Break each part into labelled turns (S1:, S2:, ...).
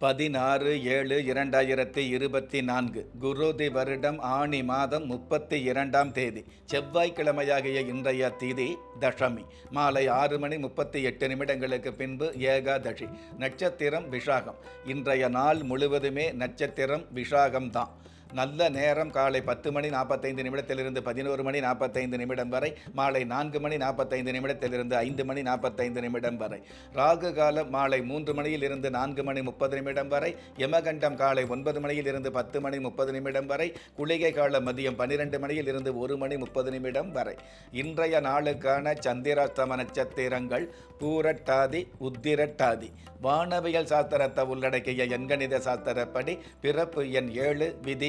S1: பதினாறு ஏழு இரண்டாயிரத்தி இருபத்தி நான்கு குருதி வருடம் ஆணி மாதம் முப்பத்தி இரண்டாம் தேதி செவ்வாய்க்கிழமையாகிய இன்றைய திதி தசமி மாலை ஆறு மணி முப்பத்தி எட்டு நிமிடங்களுக்கு பின்பு ஏகாதசி நட்சத்திரம் விஷாகம் இன்றைய நாள் முழுவதுமே நட்சத்திரம் விஷாகம்தான் நல்ல நேரம் காலை பத்து மணி நாற்பத்தைந்து நிமிடத்திலிருந்து பதினோரு மணி நாற்பத்தைந்து நிமிடம் வரை மாலை நான்கு மணி நாற்பத்தைந்து நிமிடத்திலிருந்து ஐந்து மணி நாற்பத்தைந்து நிமிடம் வரை. ராகு காலம் மாலை மூன்று மணியில் இருந்து நான்கு மணி முப்பது நிமிடம் வரை யமகண்டம் காலை ஒன்பது மணியில் இருந்து பத்து மணி முப்பது நிமிடம் வரை குளிகை காலம் மதியம் பன்னிரெண்டு மணியில் இருந்து ஒரு மணி முப்பது நிமிடம் வரை. இன்றைய நாளுக்கான சந்திராஸ்தம நட்சத்திரங்கள் பூரட்டாதி உத்திரட்டாதி. வானவியல் சாஸ்திரத்தை உள்ளடக்கிய எண்கணித சாஸ்திரப்படி பிறப்பு எண் ஏழு விதி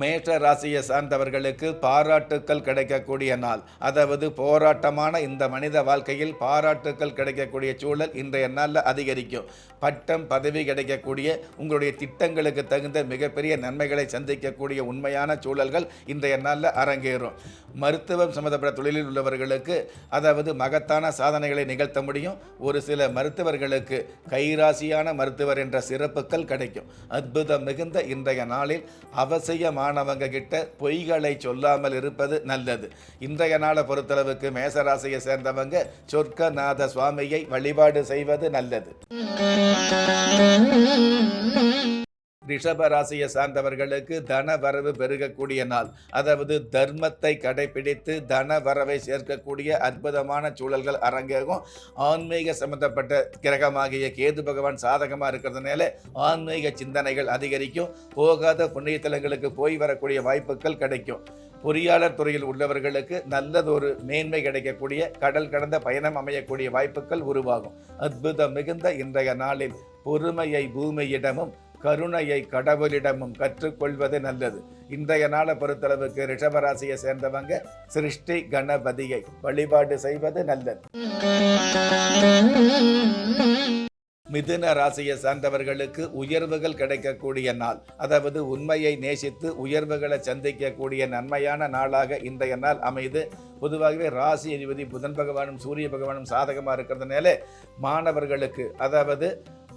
S1: மேஷ ராசியை சார்ந்தவர்களுக்கு பாராட்டுக்கள் கிடைக்கக்கூடிய நாள். அதாவது போராட்டமான இந்த மனித வாழ்க்கையில் பாராட்டுக்கள் கிடைக்கக்கூடிய சூழல் இன்றைய நாளில் அதிகரிக்கும். பட்டம் பதவி கிடைக்கக்கூடிய உங்களுடைய திட்டங்களுக்கு தகுந்த மிகப்பெரிய நன்மைகளை சந்திக்கக்கூடிய உண்மையான சூழல்கள் இன்றைய நாளில் அரங்கேறும். மருத்துவம் சம்மந்தப்பட்ட தொழிலில் உள்ளவர்களுக்கு அதாவது மகத்தான சாதனைகளை நிகழ்த்த முடியும். ஒரு சில மருத்துவர்களுக்கு கைராசியான மருத்துவர் என்ற சிறப்புகள் கிடைக்கும். அற்புதம் மிகுந்த இன்றைய நாளில் அவசியமானவங்க கிட்ட பொய்களை சொல்லாமல் இருப்பது நல்லது. இன்றைய நாளை பொறுத்தளவுக்கு மேசராசியை சேர்ந்தவங்க சொர்க்கநாத சுவாமியை வழிபாடு செய்வது நல்லது. ரிஷபராசியை சார்ந்தவர்களுக்கு தன வரவு பெருகக்கூடிய நாள். அதாவது தர்மத்தை கடைபிடித்து தன வரவை சேர்க்கக்கூடிய அற்புதமான சூழல்கள் அரங்கேகும் ஆன்மீக சம்பந்தப்பட்ட கிரகமாகிய கேது பகவான் சாதகமாக இருக்கிறதுனால ஆன்மீக சிந்தனைகள் அதிகரிக்கும். போகாத புண்ணியத்தலங்களுக்கு போய் வரக்கூடிய வாய்ப்புகள் கிடைக்கும். பொறியாளர் துறையில் உள்ளவர்களுக்கு நல்லதொரு மேன்மை கிடைக்கக்கூடிய கடல் கடந்த பயணம் அமையக்கூடிய வாய்ப்புகள் உருவாகும். அற்புதம் மிகுந்த இன்றைய நாளில் பொறுமையை பூமியிடமும் கருணையை கடவுளிடமும் கற்றுக்கொள்வது நல்லது. இன்றைய நாளை பொறுத்தளவுக்கு ரிஷபராசியை சேர்ந்தவங்க சிருஷ்டி கணபதியை வழிபாடு செய்வது நல்லது. மிதுன ராசியை சார்ந்தவர்களுக்கு உயர்வுகள் கிடைக்கக்கூடிய நாள். அதாவது உண்மையை நேசித்து உயர்வுகளை சந்திக்கக்கூடிய நன்மையான நாளாக இன்றைய நாள் அமைது பொதுவாகவே ராசி அதிபதி புதன் பகவானும் சூரிய பகவானும் சாதகமாக இருக்கிறதுனால மாணவர்களுக்கு அதாவது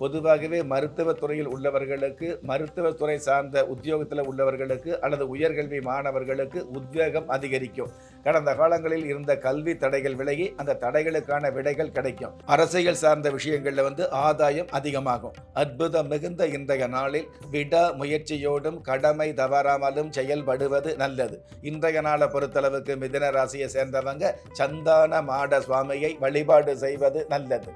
S1: பொதுவாகவே மருத்துவ துறையில் உள்ளவர்களுக்கு மருத்துவ துறை சார்ந்த உத்தியோகத்தில் உள்ளவர்களுக்கு அல்லது உயர்கல்வி மாணவர்களுக்கு உத்வேகம் அதிகரிக்கும். கடந்த காலங்களில் இருந்த கல்வி தடைகள் விலகி அந்த தடைகளுக்கான விடைகள் கிடைக்கும். அரசியல் சார்ந்த விஷயங்களில் வந்து ஆதாயம் அதிகமாகும். அற்புதம் மிகுந்த இன்றைய நாளில் விடா முயற்சியோடும் கடமை தவறாமலும் செயல்படுவது நல்லது. இன்றைய நாளை பொறுத்தளவுக்கு மிதன ராசியை சேர்ந்தவங்க சந்தான மாட சுவாமியை வழிபாடு செய்வது நல்லது.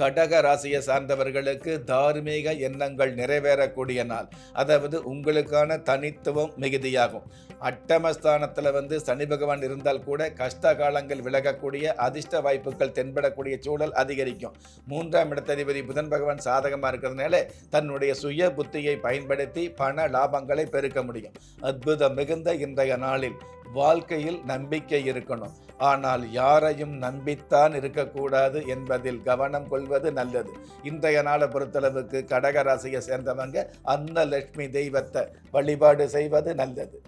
S1: கடக ராசியை சார்ந்தவர்களுக்கு தார்மீக எண்ணங்கள் நிறைவேறக்கூடிய நாள். அதாவது உங்களுக்கான தனித்துவம் மிகுதியாகும். அட்டமஸ்தானத்தில் வந்து சனி பகவான் இருந்தால் கூட கஷ்ட காலங்கள் விலகக்கூடிய அதிர்ஷ்ட வாய்ப்புகள் தென்படக்கூடிய சூழல் அதிகரிக்கும். மூன்றாம் இடத்ததிபதி புதன் பகவான் சாதகமாக இருக்கிறதுனால தன்னுடைய சுய புத்தியை பயன்படுத்தி பண லாபங்களை பெருக்க முடியும். அற்புதம் மிகுந்த இன்றைய நாளில். வாழ்க்கையில் நம்பிக்கை இருக்கணும். ஆனால் யாரையும் நம்பித்தான் இருக்கக்கூடாது என்பதில் கவனம் கொள்வது நல்லது. இன்றைய நாளை பொறுத்தளவுக்கு கடக ராசியை சேர்ந்தவங்க அன்னலட்சுமி தெய்வத்தை வழிபாடு செய்வது நல்லது.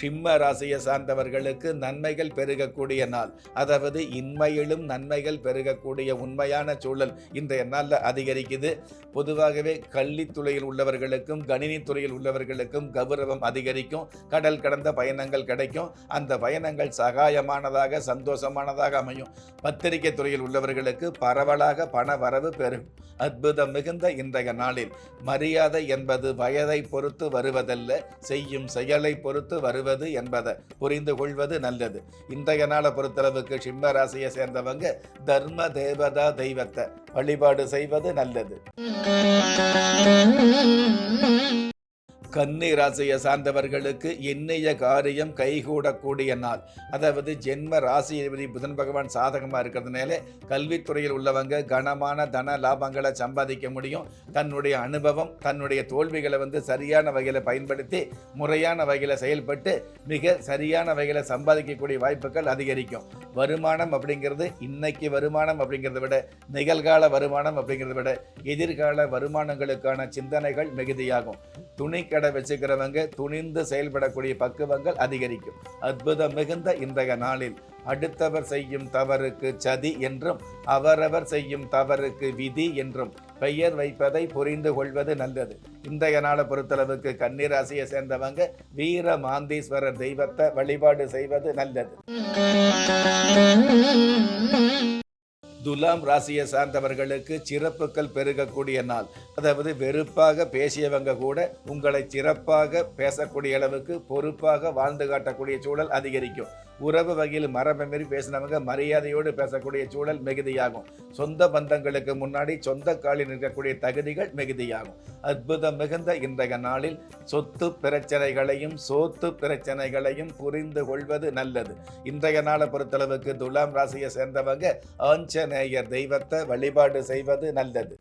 S1: சிம்ம ராசியை சார்ந்தவர்களுக்கு நன்மைகள் பெருகக்கூடிய நாள். அதாவது இன்மையிலும் நன்மைகள் பெருகக்கூடிய உண்மையான சூழல் இன்றைய நாளில் அதிகரிக்குது. பொதுவாகவே கல்வித்துறையில் உள்ளவர்களுக்கும் கணினி துறையில் உள்ளவர்களுக்கும் கௌரவம் அதிகரிக்கும். கடல் கடந்த பயணங்கள் கிடைக்கும். அந்த பயணங்கள் சகாயமானதாக சந்தோஷமானதாக அமையும். பத்திரிகை துறையில் உள்ளவர்களுக்கு பரவலாக பண வரவு பெறும் அற்புதம் மிகுந்த இன்றைய நாளில். மரியாதை என்பது வயதை பொறுத்து வருவதல்ல செய்யும் செயலை பொறுத்து வருவது என்பதை புரிந்து கொள்வது நல்லது. இன்றைய நாளை பொறுத்தளவுக்கு சிம்ம ராசியை சேர்ந்தவங்க தர்ம தேவதா தெய்வத்தை வழிபாடு செய்வது நல்லது. கன்னி ராசியை சார்ந்தவர்களுக்கு எண்ணிய காரியம் கைகூடக்கூடிய நாள். அதாவது ஜென்ம ராசி புதன் பகவான் சாதகமாக இருக்கிறதுனால கல்வித்துறையில் உள்ளவங்க கனமான தன லாபங்களை சம்பாதிக்க முடியும். தன்னுடைய அனுபவம் தன்னுடைய தோல்விகளை வந்து சரியான வகையில் பயன்படுத்தி முறையான வகையில் செயல்பட்டு மிக சரியான வகையில் சம்பாதிக்கக்கூடிய வாய்ப்புகள் அதிகரிக்கும். வருமானம் அப்படிங்கிறது இன்னைக்கு வருமானம் அப்படிங்கிறத விட நிகழ்கால வருமானம் அப்படிங்கிறத விட எதிர்கால வருமானங்களுக்கான சிந்தனைகள் மிகுதியாகும். துணிக்கடை வச்சுக்கிறவங்க துணிந்து செயல்படக்கூடிய பக்குவங்கள் அதிகரிக்கும். அற்புதம் மிகுந்த இன்றைய நாளில் அடுத்தவர் செய்யும் தவறுக்கு சதி என்றும் அவரவர் செய்யும் தவறுக்கு விதி என்றும் பெயர் வைப்பதை புரிந்து கொள்வது நல்லது. இன்றைய நாளை பொறுத்தளவுக்கு கன்னிராசியை சேர்ந்தவங்க வீர மாந்தீஸ்வரர் தெய்வத்தை வழிபாடு செய்வது நல்லது. துலாம் ராசியை சார்ந்தவர்களுக்கு சிறப்புகள் பெருகக்கூடிய நாள். அதாவது வெறுப்பாக பேசியவங்க கூட உங்களை சிறப்பாக பேசக்கூடிய அளவுக்கு பொறுப்பாக வாழ்ந்து காட்டக்கூடிய சூழல் அதிகரிக்கும். உறவு வகையில் மரபை மாரி பேசினவங்க மரியாதையோடு பேசக்கூடிய சூழல் மிகுதியாகும். சொந்த பந்தங்களுக்கு முன்னாடி சொந்த காலில் நிற்கக்கூடிய தகுதிகள் மிகுதியாகும். அற்புதம் மிகுந்த இன்றைய நாளில் சொத்து பிரச்சனைகளையும் சோத்து பிரச்சனைகளையும் புரிந்து கொள்வது நல்லது. இன்றைய நாளை பொறுத்தளவுக்கு துலாம் ராசியை சேர்ந்தவங்க ஆஞ்சநேயர் தெய்வத்தை வழிபாடு செய்வது நல்லது.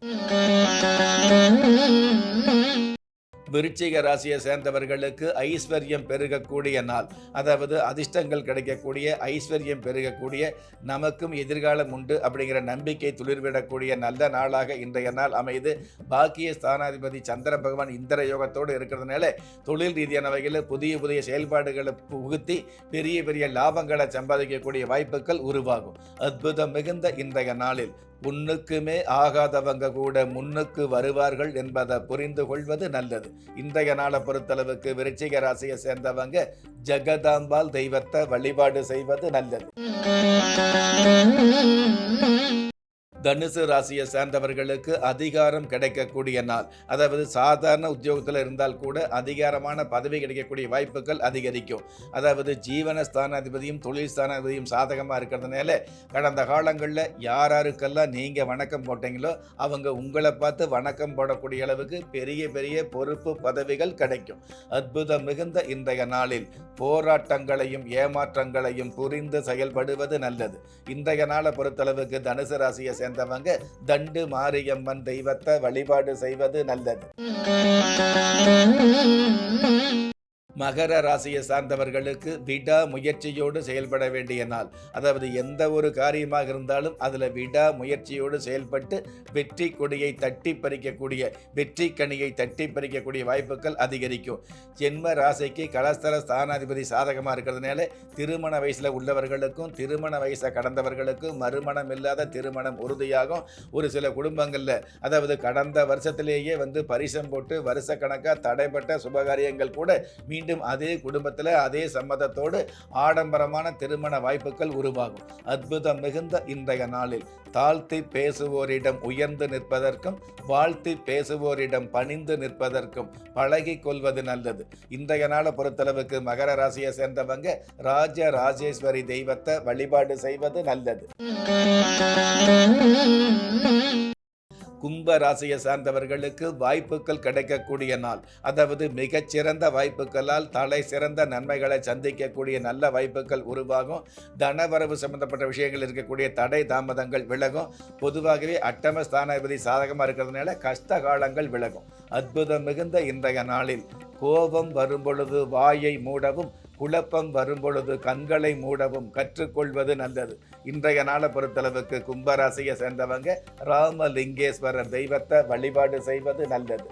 S1: விருச்சிக ராசியை சேர்ந்தவர்களுக்கு ஐஸ்வர்யம் பெருகக்கூடிய நாள். அதாவது அதிர்ஷ்டங்கள் கிடைக்கக்கூடிய ஐஸ்வர்யம் பெருகக்கூடிய நமக்கும் எதிர்காலம் உண்டு அப்படிங்கிற நம்பிக்கை துளிர்விடக்கூடிய நல்ல நாளாக இன்றைய நாள் அமைது பாக்கிய ஸ்தானாதிபதி சந்திர பகவான் இந்திர யோகத்தோடு இருக்கிறதுனால தொழில் ரீதியான வகையில் புதிய புதிய செயல்பாடுகளை புகுத்தி பெரிய பெரிய லாபங்களை சம்பாதிக்கக்கூடிய வாய்ப்புகள் உருவாகும். அற்புதம் மிகுந்த இன்றைய நாளில். முன்னுக்குமே ஆகாதவங்க கூட முன்னுக்கு வருவார்கள் என்பதை புரிந்து கொள்வது நல்லது. இன்றைய நாளை பொறுத்தளவுக்கு விருச்சிக ராசியை சேர்ந்தவங்க ஜெகதாம்பால் தெய்வத்தை வழிபாடு செய்வது நல்லது. தனுசு ராசியை சேர்ந்தவர்களுக்கு அதிகாரம் கிடைக்கக்கூடிய நாள். அதாவது சாதாரண உத்தியோகத்தில் இருந்தால் கூட அதிகாரமான பதவி கிடைக்கக்கூடிய வாய்ப்புகள் அதிகரிக்கும். அதாவது ஜீவன ஸ்தானாதிபதியும் தொழில் ஸ்தானாதிபதியும் சாதகமாக இருக்கிறதுனால கடந்த காலங்களில் யார் யாருக்கெல்லாம் நீங்கள் வணக்கம் போட்டீங்களோ அவங்க உங்களை பார்த்து வணக்கம் போடக்கூடிய அளவுக்கு பெரிய பெரிய பொறுப்பு பதவிகள் கிடைக்கும். அற்புதம் மிகுந்த இன்றைய நாளில் போராட்டங்களையும் ஏமாற்றங்களையும் புரிந்து செயல்படுவது நல்லது. இன்றைய நாளை பொறுத்தளவுக்கு தனுசு ராசியை சேர்ந்த சேர்ந்தவங்க தண்டு மாரியம்மன் தெய்வத்தை வழிபாடு செய்வது நல்லது. மகர ராசியை சார்ந்தவர்களுக்கு விடா முயற்சியோடு செயல்பட வேண்டிய நாள். அதாவது எந்த ஒரு காரியமாக இருந்தாலும் அதில் விடா முயற்சியோடு செயல்பட்டு வெற்றி கொடியை தட்டி பறிக்கக்கூடிய வெற்றி கனியை தட்டி பறிக்கக்கூடிய வாய்ப்புகள் அதிகரிக்கும். ஜென்ம ராசிக்கு கலஸ்தர ஸ்தானாதிபதி சாதகமாக இருக்கிறதுனால திருமண வயசில் உள்ளவர்களுக்கும் திருமண வயசை கடந்தவர்களுக்கும் மறுமணம் இல்லாத திருமணம் உறுதியாகும். ஒரு சில குடும்பங்களில் அதாவது கடந்த வருஷத்திலேயே வந்து பரிசம் போட்டு வருஷக்கணக்காக தடைப்பட்ட சுபகாரியங்கள் கூட மீண்டும் அதே குடும்பத்தில் அதே சம்மதத்தோடு ஆடம்பரமான திருமண வாய்ப்புகள் உருவாகும். அற்புதம் மிகுந்த இன்றைய நாளில் தாழ்த்தி பேசுவோரிடம் உயர்ந்து நிற்பதற்கும் வாழ்த்தி பேசுவோரிடம் பணிந்து நிற்பதற்கும் பழகி கொள்வது நல்லது. இன்றைய நாளை பொறுத்தளவுக்கு மகர ராசியை சேர்ந்தவங்க ராஜ ராஜேஸ்வரி தெய்வத்தை வழிபாடு செய்வது நல்லது. கும்ப ராசியை சார்ந்தவர்களுக்கு வாய்ப்புகள் கிடைக்கக்கூடிய நாள். அதாவது மிகச்சிறந்த வாய்ப்புகளால் தலை சிறந்த நன்மைகளை சந்திக்கக்கூடிய நல்ல வாய்ப்புகள் உருவாகும். தனவரவு சம்பந்தப்பட்ட விஷயங்கள் இருக்கக்கூடிய தடை தாமதங்கள் விலகும். பொதுவாகவே அட்டம ஸ்தானாதிபதி சாதகமாக இருக்கிறதுனால கஷ்ட காலங்கள் விலகும். அற்புதம் மிகுந்த இன்றைய நாளில் கோபம் வரும்பொழுது வாயை மூடவும் குழப்பம் வரும்பொழுது கண்களை மூடவும் கற்றுக்கொள்வது நல்லது. இன்றைய நாளை பொறுத்தளவுக்கு கும்பராசியை சேர்ந்தவங்க ராமலிங்கேஸ்வரர் தெய்வத்தை வழிபாடு செய்வது நல்லது.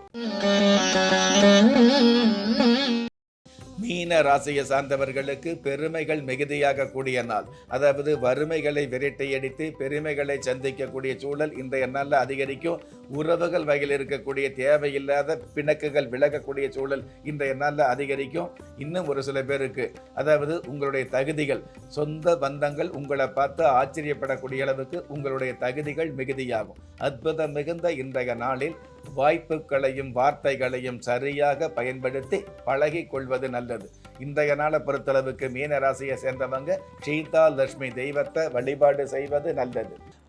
S1: மீன ராசியை சார்ந்தவர்களுக்கு பெருமைகள் மிகுதியாக கூடிய நாள். அதாவது வறுமைகளை விரட்டியடித்து பெருமைகளை சந்திக்கக்கூடிய சூழல் இன்றைய நாளில் அதிகரிக்கும். உறவுகள் வகையில் இருக்கக்கூடிய தேவையில்லாத பிணக்குகள் விலகக்கூடிய சூழல் இன்றைய நாளில் அதிகரிக்கும். இன்னும் ஒரு சில பேருக்கு அதாவது உங்களுடைய தகுதிகள் சொந்த பந்தங்கள் உங்களை பார்த்து ஆச்சரியப்படக்கூடிய அளவுக்கு உங்களுடைய தகுதிகள் மிகுதியாகும். அற்புதம் மிகுந்த இன்றைய நாளில் வாய்ப்புகளையும் வார்த்தைகளையும் சரியாக பயன்படுத்தி பழகி கொள்வது நல்லது. இன்றைய நாளை பொறுத்தளவுக்கு மீன ராசியை சேர்ந்தவங்க சீதா லட்சுமி தெய்வத்தை வழிபாடு செய்வது நல்லது.